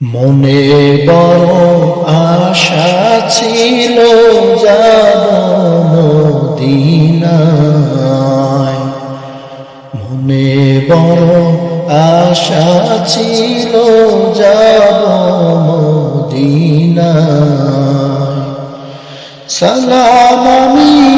মনে বড় আশা ছিল যাব মনে বড় আশা ছিল যাব মদিনায়। সালাম আমি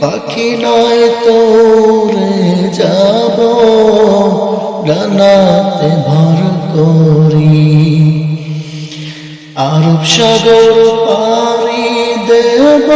পাখি নয় তোরে যাব, ডানাতে ভর করি। আরব সাগর পারি দেব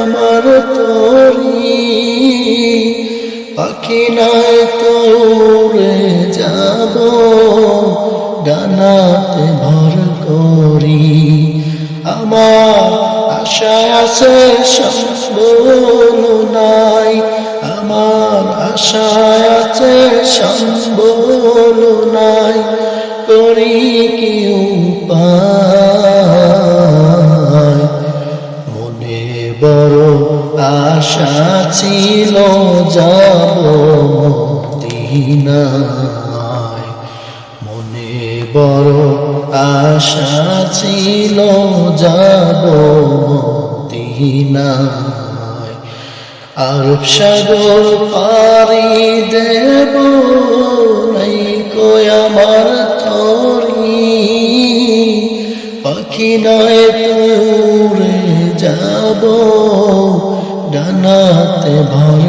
আমার তরি। পাখি নাই তোরে যাব, ডানাতে ভর করি। আমার আশা আছে সম্বল নাই। আমার আশা আছে সম্বল নাই। করি কি মনে বড় আশা ছিল, যাব মদিনায় মনে বড় আশা ছিল যাব মদিনায়। আরব সাগর পারি দেব নাই কই আমার তরি পাখি নয় তোরে যাব ডানাতে ভর